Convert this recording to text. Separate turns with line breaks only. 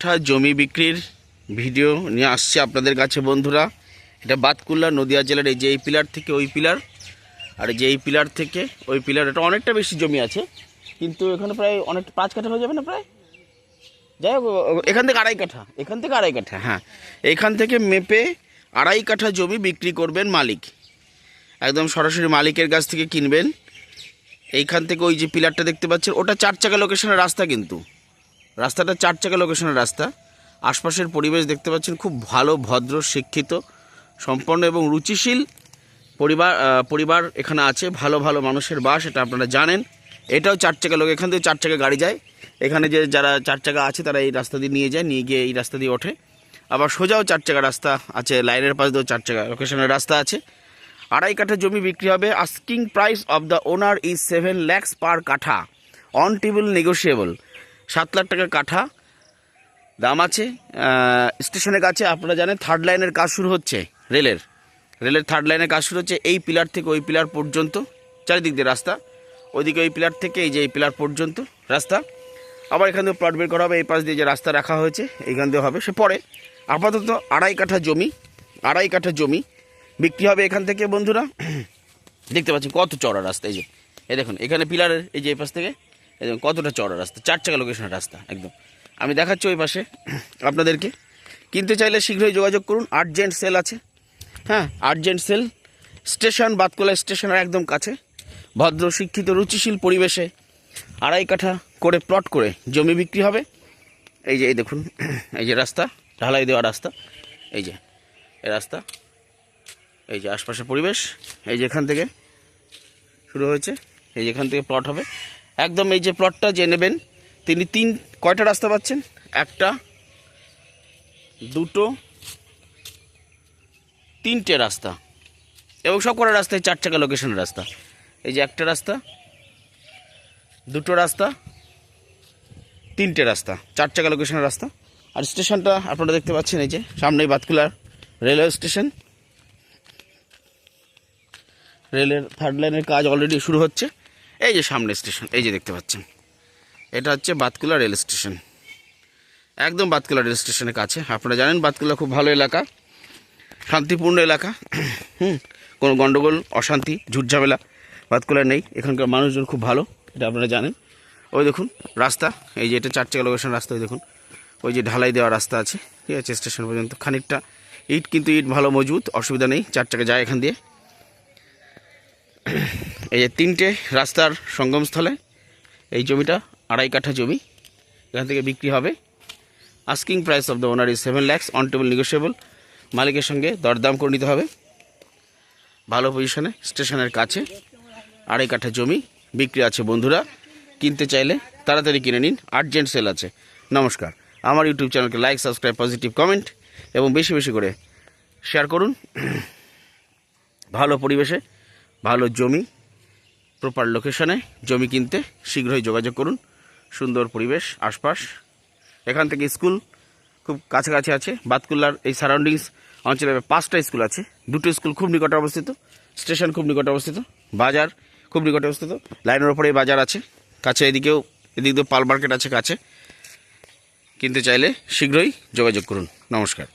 কাঠা জমি বিক্রির ভিডিও নিয়ে আসছে আপনাদের কাছে বন্ধুরা। এটা বাতকুল্লা নদিয়া জেলার এই যে এই পিলার থেকে ওই পিলার, আর যে এই পিলার থেকে ওই পিলার, এটা অনেকটা বেশি জমি আছে। কিন্তু এখানে প্রায় অনেক পাঁচ কাঠা হয়ে যাবে না প্রায়? যাই হোক এখান থেকে আড়াই কাঠা, এখান থেকে আড়াই কাঠা হ্যাঁ। এখান থেকে মেপে আড়াই কাঠা জমি বিক্রি করবেন মালিক। একদম সরাসরি মালিকের কাছ থেকে কিনবেন। এইখান থেকে ওই যে পিলারটা দেখতে পাচ্ছেন, ওটা চার চাকা লোকেশনের রাস্তা কিন্তু। রাস্তাটা চার চাকা লোকেশনের রাস্তা। আশপাশের পরিবেশ দেখতে পাচ্ছেন খুব ভালো, ভদ্র, শিক্ষিত, সম্পন্ন এবং রুচিশীল পরিবার পরিবার এখানে আছে। ভালো ভালো মানুষের বাস, এটা আপনারা জানেন। এটাও চার চাকা লোক, এখান থেকে চার চাকা গাড়ি যায়। এখানে যে যারা চার চাকা আছে, তারা এই রাস্তা দিয়ে নিয়ে যায়, নিয়ে গিয়ে এই রাস্তা দিয়ে ওঠে। আবার সোজাও চার চাকা রাস্তা আছে, লাইনের পাশ দিয়েও চার চাকা লোকেশনের রাস্তা আছে। আড়াই কাঠা জমি বিক্রি হবে। Asking price of the owner is seven lakhs per katha. On table negotiable সাত লাখ টাকা কাঠা। দাম আছে স্টেশনের কাছে আপনারা জানেন থার্ড লাইনের কাজ শুরু হচ্ছে, রেলের। রেলের থার্ড লাইনের কাজ শুরু হচ্ছে এই পিলার থেকে ওই পিলার পর্যন্ত, চারিদিক দিয়ে রাস্তা। ওইদিকে ওই পিলার থেকে এই যে এই পিলার পর্যন্ত রাস্তা। আবার এখান থেকে প্লট বের করা হবে, এই পাশ দিয়ে যে রাস্তা রাখা হয়েছে, এইখান দিয়ে হবে। সে পরে আপাতত আড়াই কাঠা জমি, আড়াই কাঠা জমি বিক্রি হবে এখান থেকে বন্ধুরা। দেখতে পাচ্ছেন কত চড়া রাস্তা, এই যে। এই দেখুন, এখানে পিলারের এই যে এই পাশ থেকে এই কতটা চড়া রাস্তা, চার চাকা লোকেশনের রাস্তা, একদম। আমি দেখাচ্ছি ওই পাশে, আপনাদেরকে। কিনতে চাইলে শীঘ্রই যোগাযোগ করুন আর্জেন্ট সেল আছে। হ্যাঁ আর্জেন্ট সেল স্টেশন বাতকোলা স্টেশনের একদম কাছে। ভদ্র, শিক্ষিত, রুচিশীল পরিবেশে আড়াই কাঠা করে প্লট করে জমি বিক্রি হবে। এই যে, এই দেখুন, এই যে রাস্তা, ঢালাই দেওয়া রাস্তা, এই যে, এই রাস্তা, এই যে আশপাশের পরিবেশ, এই যে এখান থেকে শুরু হয়েছে, এই যে এখান থেকে প্লট হবে। একদম এই যে প্লটটা যে নেবেন, তিনি তিন, কয়টা রাস্তা পাচ্ছেন? একটা, দুটো, তিনটে রাস্তা। এবং সব কটা রাস্তায় চার চাকা লোকেশনের রাস্তা। এই যে একটা রাস্তা, দুটো রাস্তা, তিনটে রাস্তা, চার চাকা লোকেশনের রাস্তা। আর স্টেশনটা আপনারা দেখতে পাচ্ছেন এই যে, সামনেই বাতকুলার রেলওয়ে স্টেশন। রেলের থার্ড লাইনের কাজ অলরেডি শুরু হচ্ছে। এই যে সামনে স্টেশন, এই যে দেখতে পাচ্ছেন। এটা হচ্ছে বাতকুলা রেল স্টেশন। একদম বাতকুলা রেল স্টেশনের কাছে। আপনারা জানেন বাতকুলা খুব ভালো এলাকা, শান্তিপূর্ণ এলাকা। হুম, কোনো গণ্ডগোল অশান্তি, ঝুটঝামেলা বাতকুলা নেই। এখানকার মানুষজন খুব ভালো, এটা আপনারা জানেন। ওই দেখুন, রাস্তা, এই যে এটা চার চাকা লোকেশন রাস্তা, ওই দেখুন। ওই যে ঢালাই দেওয়া রাস্তা আছে, ঠিক আছে, স্টেশন পর্যন্ত। খানিকটা ইট, কিন্তু ইট ভালো, মজবুত, অসুবিধা নেই চার চাকা যায় এখান দিয়ে। এই যে তিনটে রাস্তার সঙ্গমস্থলে এই জমিটা, আড়াই কাঠা জমি, এখান থেকে বিক্রি হবে। Asking price of the owner is seven lakhs on table negotiable মালিকের সঙ্গে দরদাম করে নিতে হবে। ভালো পজিশনে স্টেশনের কাছে আড়াই কাঠা জমি বিক্রি আছে বন্ধুরা। কিনতে চাইলে তাড়াতাড়ি কিনে নিন আর্জেন্ট সেল আছে। নমস্কার। আমার ইউটিউব চ্যানেলকে লাইক সাবস্ক্রাইব পজিটিভ কমেন্ট এবং বেশি বেশি করে শেয়ার করুন। ভালো পরিবেশে, ভালো জমি প্রপার লোকেশনে জমি কিনতে শীঘ্রই যোগাযোগ করুন। সুন্দর পরিবেশ, আশপাশ। এখান থেকে স্কুল খুব কাছাকাছি আছে। বাতকুল্লার এই সারাউন্ডিংস অঞ্চলে পাঁচটা স্কুল আছে। দুটো স্কুল খুব নিকটে অবস্থিত। স্টেশন খুব নিকটে অবস্থিত। বাজার খুব নিকটে অবস্থিত। লাইনের ওপরে বাজার আছে। কাছে এদিকেও, এদিক দিয়ে পাল মার্কেট আছে কাছে। কিনতে চাইলে শীঘ্রই যোগাযোগ করুন। নমস্কার।